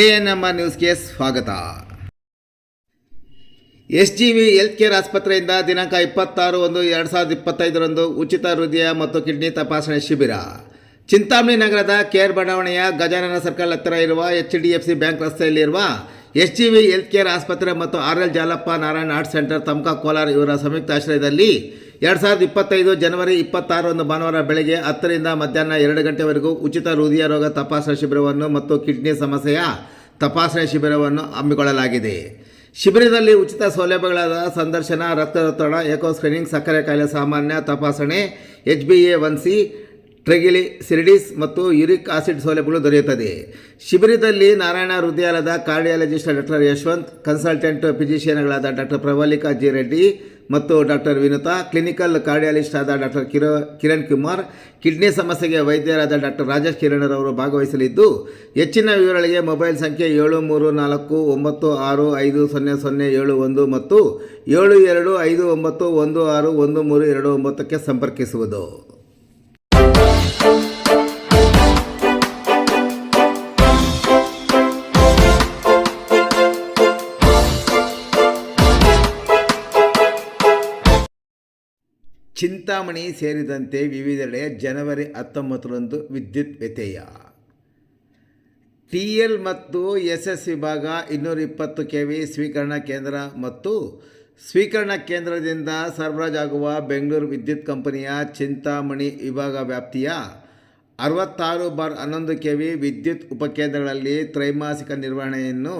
A N M R ನ್ಯೂಸ್ಗೆ ಸ್ವಾಗತ. S G V health care ಆಸ್ಪತ್ರೆಯಿಂದ ದಿನಾಂಕ ಇಪ್ಪತ್ತಾರು ಒಂದು ಎರಡು ಸಾವಿರದ ಇಪ್ಪತ್ತೈದರಂದು ಉಚಿತ ಹೃದಯ ಮತ್ತು ಕಿಡ್ನಿ ತಪಾಸಣೆ ಶಿಬಿರ. ಚಿಂತಾಮಣಿ ನಗರದ ಕೇರ್ ಬಡಾವಣೆಯ ಗಜಾನನ ಸರ್ಕಲ್ ಹತ್ತಿರ ಇರುವ H D F C bank ರಸ್ತೆಯಲ್ಲಿರುವ S G V health care ಆಸ್ಪತ್ರೆ ಮತ್ತು R L Jalappa Narayana art centre, Tamaka Kolar ಇವರ ಸಂಯುಕ್ತ ಆಶ್ರಯದಲ್ಲಿ ಎರಡು ಸಾವಿರದ ಇಪ್ಪತ್ತೈದು ಜನವರಿ ಇಪ್ಪತ್ತಾರರಂದು ಭಾನುವಾರ ಬೆಳಗ್ಗೆ ಹತ್ತರಿಂದ ಮಧ್ಯಾಹ್ನ ಎರಡು ಗಂಟೆವರೆಗೂ ಉಚಿತ ಹೃದಯ ರೋಗ ತಪಾಸಣಾ ಶಿಬಿರವನ್ನು ಮತ್ತು ಕಿಡ್ನಿ ಸಮಸ್ಯೆಯ ತಪಾಸಣೆ ಶಿಬಿರವನ್ನು ಹಮ್ಮಿಕೊಳ್ಳಲಾಗಿದೆ. ಶಿಬಿರದಲ್ಲಿ ಉಚಿತ ಸೌಲಭ್ಯಗಳಾದ ಸಂದರ್ಶನ, ರಕ್ತದೊತ್ತಡ ಏಕೋ ಸ್ಕ್ರೀನಿಂಗ್, ಸಕ್ಕರೆ ಕಾಯಿಲೆ ಸಾಮಾನ್ಯ ತಪಾಸಣೆ, H B A one C, triglycerides ಮತ್ತು ಯುರಿಕ್ ಆಸಿಡ್ ಸೌಲಭ್ಯಗಳು ದೊರೆಯುತ್ತದೆ. ಶಿಬಿರದಲ್ಲಿ ನಾರಾಯಣ ಹೃದಯಾಲಯದ ಕಾರ್ಡಿಯಾಲಜಿಸ್ಟ್ ಡಾಕ್ಟರ್ ಯಶವಂತ್, ಕನ್ಸಲ್ಟೆಂಟ್ ಫಿಸಿಷಿಯನ್ಗಳಾದ ಡಾಕ್ಟರ್ ಪ್ರವಲಿಕಾ ಜಿ ರೆಡ್ಡಿ ಮತ್ತು ಡಾಕ್ಟರ್ ವಿನುತಾ, ಕ್ಲಿನಿಕಲ್ ಕಾರ್ಡಿಯಾಲಿಸ್ಟ್ ಆದ ಡಾಕ್ಟರ್ ಕಿರೋ, ಕಿರಣ್ ಕುಮಾರ್, ಕಿಡ್ನಿ ಸಮಸ್ಯೆಗೆ ವೈದ್ಯರಾದ ಡಾಕ್ಟರ್ ರಾಜೇಶ್ ಕಿರಣರವರು ಭಾಗವಹಿಸಲಿದ್ದು, ಹೆಚ್ಚಿನ ವಿವರಗಳಿಗೆ ಮೊಬೈಲ್ ಸಂಖ್ಯೆ ಏಳು ಮೂರು ನಾಲ್ಕು ಒಂಬತ್ತು ಆರು ಐದು ಸೊನ್ನೆ ಸೊನ್ನೆ ಏಳು ಒಂದು ಮತ್ತು ಏಳು ಎರಡು ಐದು ಒಂಬತ್ತು ಒಂದು ಆರು ಒಂದು ಮೂರು ಎರಡು ಒಂಬತ್ತಕ್ಕೆ ಸಂಪರ್ಕಿಸುವುದು. ಚಿಂತಾಮಣಿ ಸೇರಿದಂತೆ ವಿವಿಧೆಡೆ ಜನವರಿ ಹತ್ತೊಂಬತ್ತರಂದು ವಿದ್ಯುತ್ ವ್ಯತ್ಯಯ. ಟಿ ಎಲ್ ಮತ್ತು ಎಸ್ ಎಸ್ ವಿಭಾಗ ಇನ್ನೂರ ಇಪ್ಪತ್ತು ಕೆ ವಿ ಸ್ವೀಕರಣಾ ಕೇಂದ್ರ ಮತ್ತು ಸ್ವೀಕರಣಾ ಕೇಂದ್ರದಿಂದ ಸರಬರಾಜಾಗುವ ಬೆಂಗಳೂರು ವಿದ್ಯುತ್ ಕಂಪನಿಯ ಚಿಂತಾಮಣಿ ವಿಭಾಗ ವ್ಯಾಪ್ತಿಯ ಅರವತ್ತಾರು ಬಾರ್ ಹನ್ನೊಂದು ಕೆ ವಿ ವಿದ್ಯುತ್ ಉಪಕೇಂದ್ರಗಳಲ್ಲಿ ತ್ರೈಮಾಸಿಕ ನಿರ್ವಹಣೆಯನ್ನು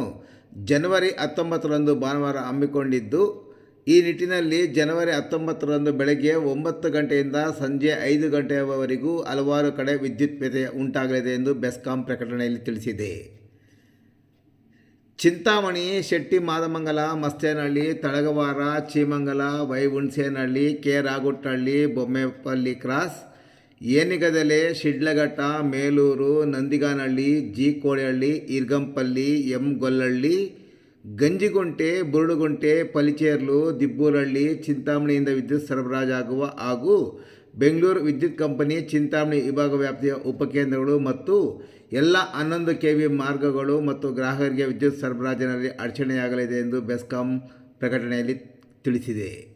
ಜನವರಿ ಹತ್ತೊಂಬತ್ತರಂದು ಭಾನುವಾರ ಹಮ್ಮಿಕೊಂಡಿದ್ದು ಈ ನಿಟ್ಟಿನಲ್ಲಿ ಜನವರಿ ಹತ್ತೊಂಬತ್ತರಂದು ಬೆಳಗ್ಗೆ ಒಂಬತ್ತು ಗಂಟೆಯಿಂದ ಸಂಜೆ ಐದು ಗಂಟೆಯವರೆಗೂ ಹಲವಾರು ಕಡೆ ವಿದ್ಯುತ್ ವ್ಯತ್ಯಯ ಉಂಟಾಗಲಿದೆ ಎಂದು ಬೆಸ್ಕಾಂ ಪ್ರಕಟಣೆಯಲ್ಲಿ ತಿಳಿಸಿದೆ. Chintamani, Shetti Madamangala, Mastenahalli, Talagavara, Cheemangala Vaihunsenahalli K Ragattahalli, Bommepalli cross, Yenigadale, Sidlaghatta, Melur, Nandiganahalli, G Kolihalli, Irgampalli, M Gollahalli Ganjigunte, Burudugunte, Palicherlu Dibburahalli ಚಿಂತಾಮಣಿಯಿಂದ ವಿದ್ಯುತ್ ಸರಬರಾಜಾಗುವ ಹಾಗೂ ಬೆಂಗಳೂರು ವಿದ್ಯುತ್ ಕಂಪನಿ, ಚಿಂತಾಮಣಿ ವಿಭಾಗ ವ್ಯಾಪ್ತಿಯ ಉಪಕೇಂದ್ರಗಳು ಮತ್ತು ಎಲ್ಲ ಹನ್ನೊಂದು ಕೆ ವಿ ಮಾರ್ಗಗಳು ಮತ್ತು ಗ್ರಾಹಕರಿಗೆ ವಿದ್ಯುತ್ ಸರಬರಾಜಿನಲ್ಲಿ ಅಡಚಣೆಯಾಗಲಿದೆ ಎಂದು ಬೆಸ್ಕಾಂ ಪ್ರಕಟಣೆಯಲ್ಲಿ ತಿಳಿಸಿದೆ.